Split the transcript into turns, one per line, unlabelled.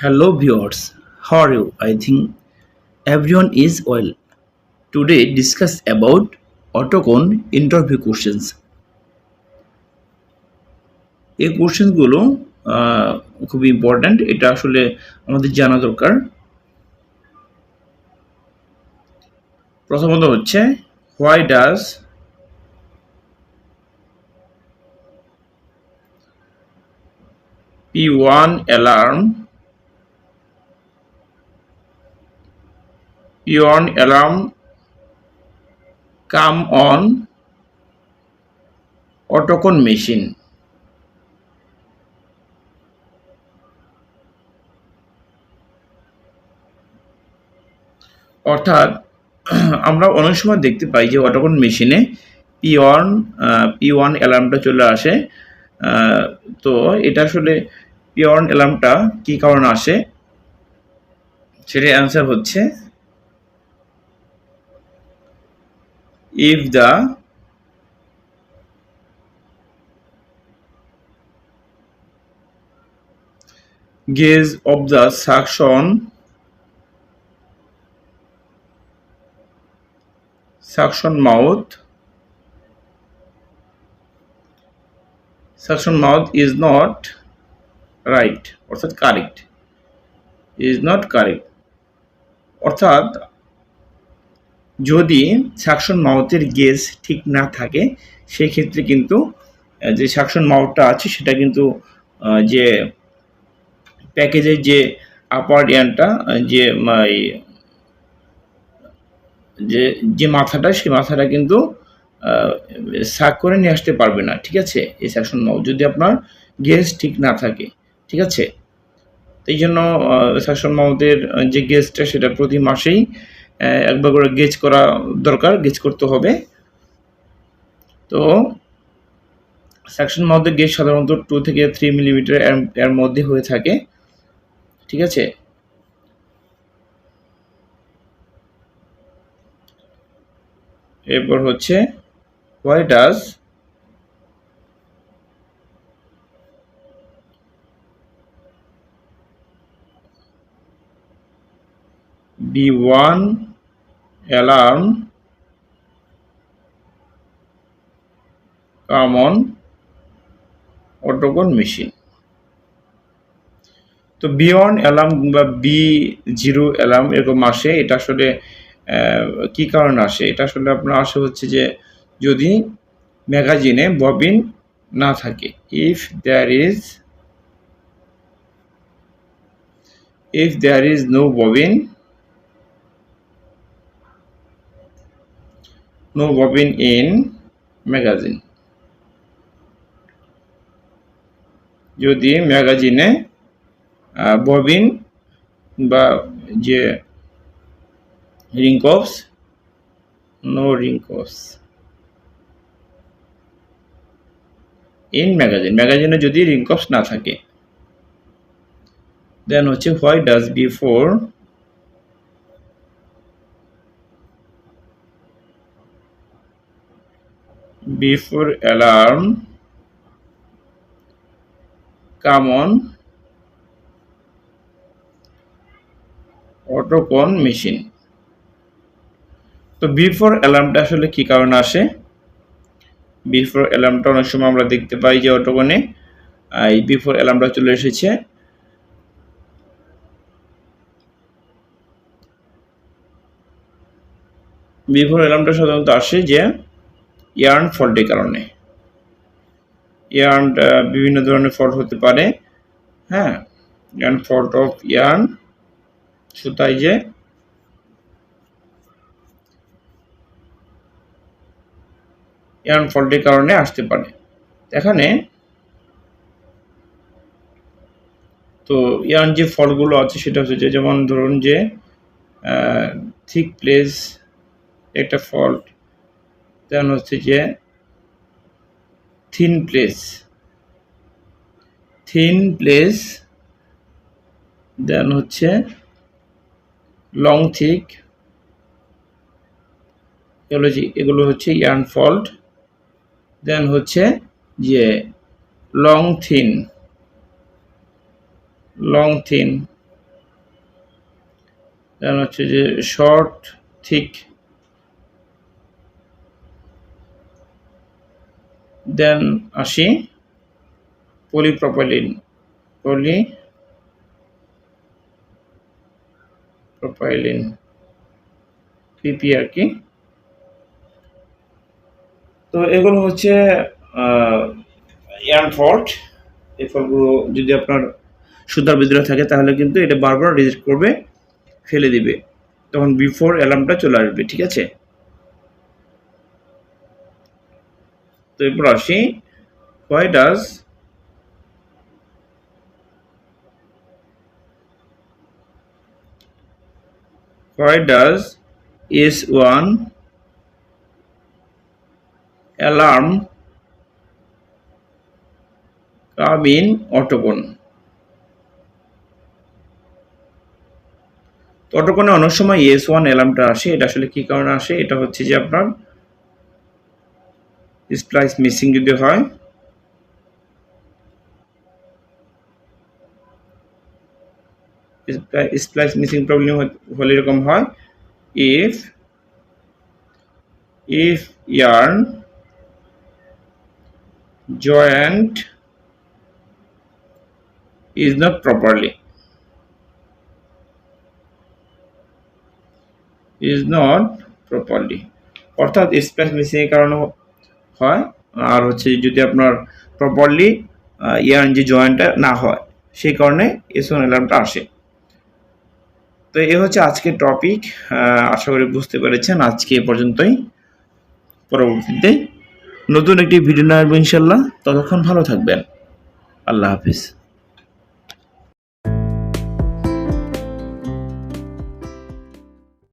Hello viewers, how are you? I think everyone is well. Today discuss about autocon interview questions. এই কোশ্চেনগুলো খুব important এটা আসলে আমাদের জানা দরকার প্রথমত হচ্ছে why does P one alarm P1 alarm come on Autocon machine অর্থাৎ, আমরা অনেক সময় দেখতে পাই যে অটোকন মেশিনে পি ওয়ান পি ওয়ান অ্যালার্মটা চলে আসে। তো এটা আসলে পি ওয়ান অ্যালার্মটা কী কারণে আসে? সেটার অ্যান্সার হচ্ছে if the gauge of the suction suction mouth suction mouth is not right অর্থাৎ কারেক্ট is not correct অর্থাৎ যদি সাকশন মাউথের গেজ ঠিক না থাকে সেই ক্ষেত্রে কিন্তু যে সাকশন মাউথটা আছে, সেটা কিন্তু যে প্যাকেজের যে আপার ইয়ানটা যে যে যে মাথাটা সেই মাথাটা কিন্তু সাক করে নিয়ে আসতে পারবে না, ঠিক আছে? এই সাকশন মাউথ যদি আপনার গেজ ঠিক না থাকে, ঠিক আছে? এই জন্য সাকশন মাউথের যে গেজটা, সেটা প্রতি মাসেই একবার করে গেজ করা দরকার, গেজ করতে হবে। তো সেকশন মাউথের গেজ সাধারণত টু থেকে থ্রি মিলিমিটার এর মধ্যে হয়ে থাকে। ঠিক আছে? এরপর হচ্ছে why does one alarm come on Autoconer machine. তো বি ওয়ান অ্যালার্ম বা বি জিরো অ্যালার্ম এরকম আসে, এটা আসলে কি কারণে আসে? এটা আসলে আপনার আসে হচ্ছে যে, যদি ম্যাগাজিনে ববিন না থাকে if there is if there is no bobbin no bobbin in magazine যদি ম্যাগাজিনে ববিন বা যে ring cops no ring cops in magazine ম্যাগাজিনে যদি রিংকপস না থাকে দেন হচ্ছে why does before alarm. Come on. Autoconer machine তো বিফোর অ্যালার্মটা আসলে কি কারণে আসে? বিফোর অ্যালার্মটা অনেক সময় আমরা দেখতে পাই যে অটোকনে এই বিফোর অ্যালার্মটা চলে এসেছে। বিফোর অ্যালার্মটা সাধারণত আসে যে ইয়ার্ন ফল্টের কারণে। ইয়ার্ন বিভিন্ন ধরনের ফল্ট হতে পারে। হ্যাঁ ইয়ার্ন ফল্ট অফ ইয়ার্ন সুতায় যে, ইয়ার্ন ফল্টের কারণে আসতে পারে। এখানে তো ইয়ার্ন যে ফলগুলো আছে, সেটা হচ্ছে যে, যেমন ধরুন যে থিক প্লেস একটা ফল্ট দেন হচ্ছে যে thin place. Thin place then হচ্ছে লং থিক এগুলো যে এগুলো হচ্ছে ইয়ার্ন ফল্ট। দেন হচ্ছে যে long thin long thin then হচ্ছে যে শর্ট, থিক। দেন আসি পলিপ্রপাইলিন পলি প্রোপাইলিন পিপি আর কি। তো এগুলো হচ্ছে ইয়ান ফল্ট এই ফলগুলো যদি আপনার সুতার ভিতরে থাকে তাহলে কিন্তু এটা বারবার রিজেক্ট করবে, ফেলে দিবে। তখন বিফোর অ্যালার্মটা চলে আসবে, ঠিক আছে? তো এরপর আসি। Why does why does S1 alarm come in Autoconer অটোকনে অনেক সময় এস ওয়ান অ্যালার্মটা আসে, এটা আসলে কি কারণে আসে? এটা হচ্ছে যে আপনার স্প্লাইস মিসিং যদি হয় স্প্লাইস মিসিং প্রবলেম হলে এরকম হয় if if yarn joint is not properly, is not properly. অর্থাৎ স্পেস মিসিং এর কারণে হয়, আর হচ্ছে যদি আপনার প্রপারলি ইয়ারএনজি জয়েন্টটা না হয়, সেই কারণে এসন অ্যালার্মটা আসে। তো এ হচ্ছে আজকের টপিক আশা করি বুঝতে পেরেছেন। আজকে এ পর্যন্তই। পরবর্তীতে নতুন একটি ভিডিও নিয়ে ইনশাল্লাহ ততক্ষণ ভালো থাকবেন। আল্লাহ হাফিজ।